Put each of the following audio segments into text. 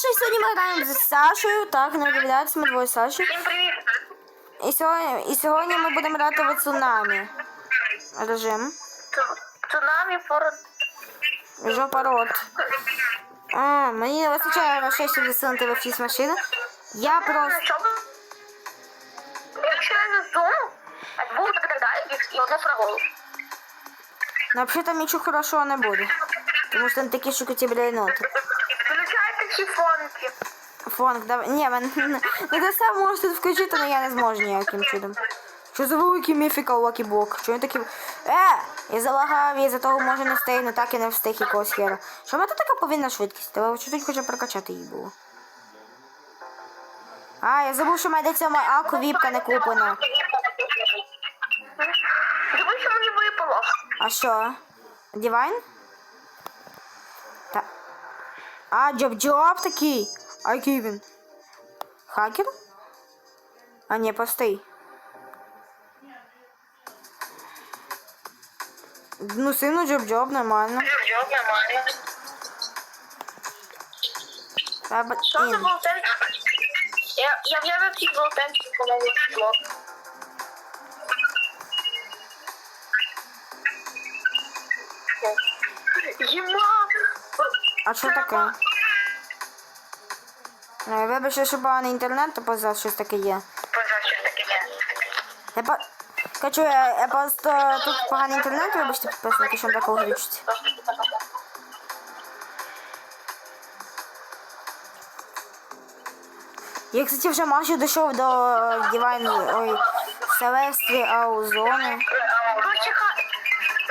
Саша, і сьогодні ми граємо з Сашою. Так, не удивляйтесь, ми двоє Саші. Всім привіт! І сьогодні, і сьогодні ми будемо грати в цунамі. Режим. Ц- Цунамі пород. Жопа рот. А, мені не вистачає грошей, щоб засунути в фіс машину. Я просто. Що ви? Якщо я засуну, а двох догадаю і одну фраголу. Ну, взагалі там нічого хорошого не буде. Тому що там такі шукаті блейноти. Включайте сіфонки. Фонк, давай. Ні, мен... ну ти сам можеш тут включити, але я не зможу ніяким чудом. Що за великий міфіка Лакі Блок? Чого він такий. Е! Я залагав, і за того може не встигну, так і не встиг якогось хера. Що в мене така повільна швидкість? Треба чуть хоча прокачати її було. А, я забув, що в мене ця алку віпка не куплена. Дивись, мені випало. А що? Дівайн? А, Джоб-Джоб такий. А який він? Хакер? А ні, простий. Ну, сину Джоб-Джоб, нормально. Джоб, нормально. Що за ін. болтен? Я, я в'явив ці болтенці, коли не було. Єма! А що таке? Е, Вибачте, що поганий інтернет, то поза щось таке є. Поза що таке є? Я по... Качу, я, я просто тут поганий інтернет, вибачте, підписники, що такого глючить. Я, кстати, вже майже дійшов до Divine, ой, Селестрі Аузони. Почекай.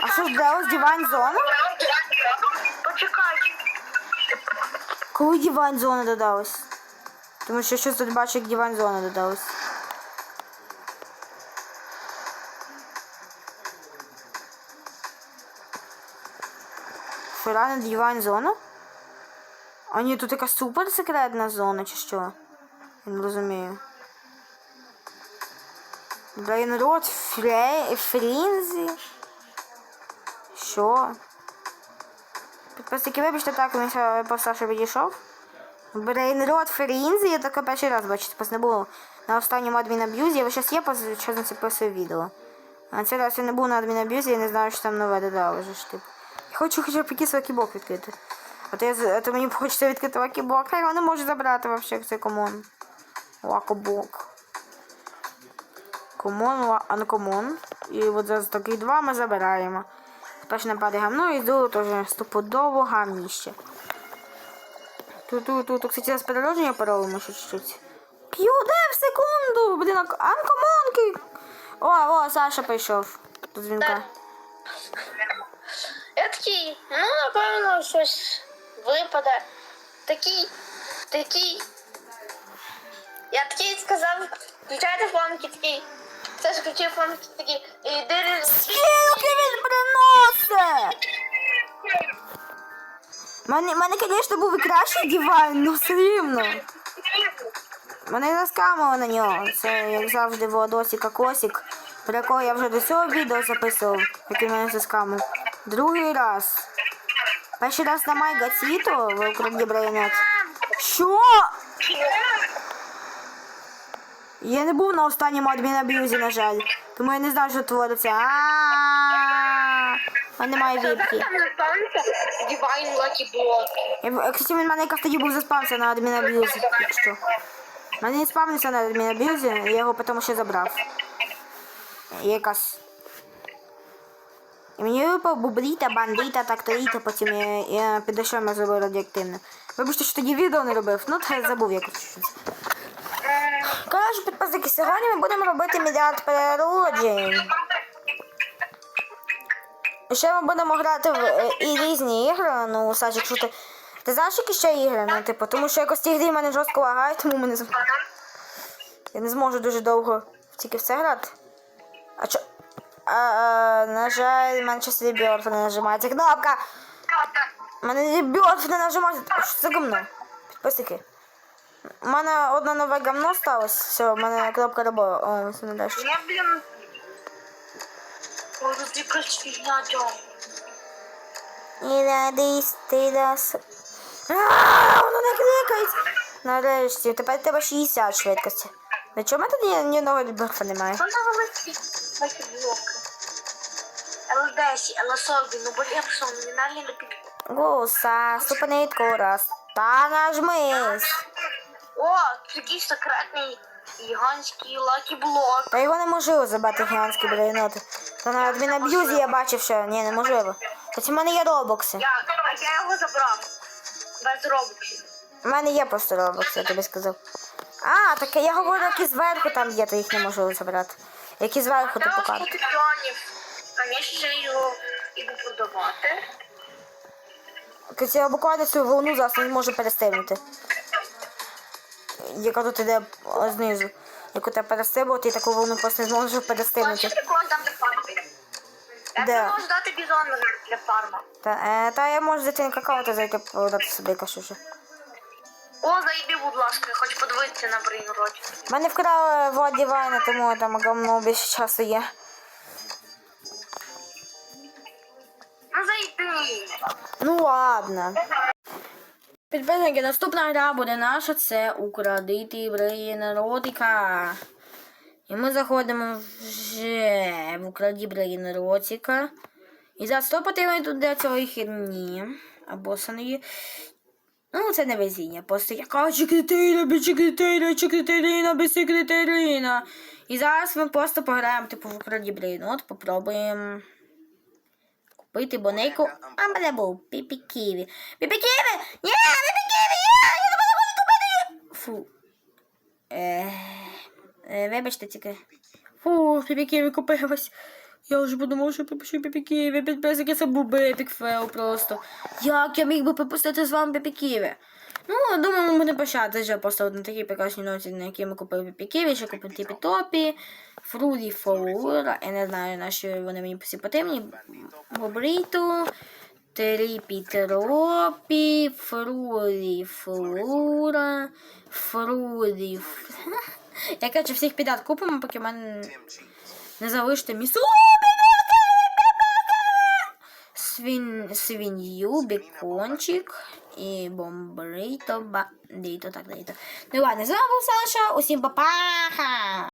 А що ж далось Divine Зона? Коли Divine Зона додалась? Тому що щось тут бачу, як Divine Зона додалась. Що реально Divine Зона? А ні, тут якась супер секретна зона, чи що? Я не розумію. Брейнрот Фре... Фрінзі? Що? Підписники, вибачте, так, він ще по Саші відійшов. Брейнрот Фрінзі, я таке перший раз бачу, типу, не було на останньому адмінаб'юзі, я зараз є, що на це писую відео. А цей раз я не був на адмінаб'юзі, я не знаю, що там нове додали вже ж, типу. Я хочу хоча б якийсь лакіблок відкрити. А то, я, а то мені хочеться відкрити лакіблок, а його не можу забрати вообще, це комон. Лакоблок. Комон, анкомон. І от зараз такий два ми забираємо. Ще нападе гамно і йду теж стопудово гамніще. Тут, тут, тут, кстати, зараз переродження поробимо ще чуть-чуть. П'ю, де в секунду! Анк- анкомонки! О, о, Саша прийшов. До дзвінка. Я такий, ну, напевно, щось випаде. Такий, такий. Я такий сказав, включайте фонки такий. Ж включив фонки такий. І дири. Приносить! Мене, мене, звісно, був і кращий дивайн, ну все рівно. Мене наскамили на нього. Це, як завжди, Володосіка Косік, про якого я вже до цього відео записував, який мене заскамив. Другий раз. Перший раз на Майгаціто в Україні Брайонет. Що? Я не був на останньому адмінаб'юзі, на жаль. Тому я не знаю, що твориться. А У мене немає віпки. там настанеться Divine Lucky Block. Я Кстати, він в мене якраз тоді був заспався на адмінаб'юзі. У мене не спавнився на адмінаб'юзі, я його потім ще забрав. Якась. І мені випав бубліта, бандита, такторіта, потім я, я під дощем я зробив радіоактивне. Вибачте, що тоді відео не робив, ну та я забув якось. щось. Кажу, підписники, сьогодні ми будемо робити мільярд перероджень. Ще ми будемо грати в е, і різні ігри, ну, Саш, якщо ти. Ти знаєш, які ще ігри? Ну, типу, тому що якось ті грі в мене жорстко лагають, тому ми не зм... Я не зможу дуже довго тільки в це грати. А чо? А, а, на жаль, мене щось реберф не нажимається. Кнопка! У мене реберф не нажимається. Що це гамно? Підписники. У мене одне нове гамно сталося. Все, в мене кнопка робила. О, це не далі. Я, блін. Ой, тут якась фігня, Тьом. І радись, ти дас. А, воно не кликається. нарешті. Тепер треба 60 швидкості. На чому тут ні, одного реберфа немає? Ну, на великі великі блоки. L10, L40, ну поліпше, номінальні до пік. Гуса, ступенитку раз. Та нажмись. О, такий секретний гігантський лакі блок. Та його неможливо забрати гігантські брейноти. Та на адмінаб'юзі я бачив, що ні, неможливо. Хоча в мене є робокси. Я, я його забрав. Без робоксів. У мене є просто робокси, я тобі сказав. А, так я говорю, які зверху там є, то їх неможливо забрати. Які зверху ти Та покажеш. скорпіонів. Я ще його іду продавати. Хоча я буквально цю волну зараз не можу перестигнути. Яка тут іде знизу. Яку треба перестибувати, і таку волну просто не зможу перестигнути. там фарми. Я Де? дати бізон для фарма. Та, е, та я можу зайти на какао та зайти продати собі кашушу. О, зайди, будь ласка, хоч подивитися на брейнроті. Мене вкрали Владі Вайна, тому там гамно більше часу є. Ну зайди. Ну ладно. Підписники, наступна гра буде наша, це Украдити Брейн Ротика. І ми заходимо вже в Украді Брейн Ротика. І за 100 потрібно тут для цієї херні. Або саної. Ну, це не везіння. Просто яка чекретерина, без чекретерина, чекретерина, без секретерина. І зараз ми просто пограємо типу в Украді Брейн. От попробуємо купити бонейку. А мене був піпі-ківі. Піпі-ківі! Ні, піпі-ківі! Я не буду купити! Фу. Е, е, вибачте тільки. Фу, піпі-ківі купилось. Я вже подумав, що пропущу піпі-ківі. Підписники це був би епік фейл просто. Як я міг би пропустити з вами піпі-ківі? Ну, думаю, ми будемо прощатися вже просто на такій прекрасній ноті, на якій ми купили піпі-ківі, ще купив тіпі-топі, фруді фаура, я не знаю, на що вони мені всі потрібні. Бобріту, тріпітропі, фруді флура, фруді... ф- Я, короче, всіх підряд купимо, поки в мене не залишите місу. Свін, свинью, бекончик і бомбрито, бандито, так, дейто. Ну ладно, з вами був Саша, усім па-па!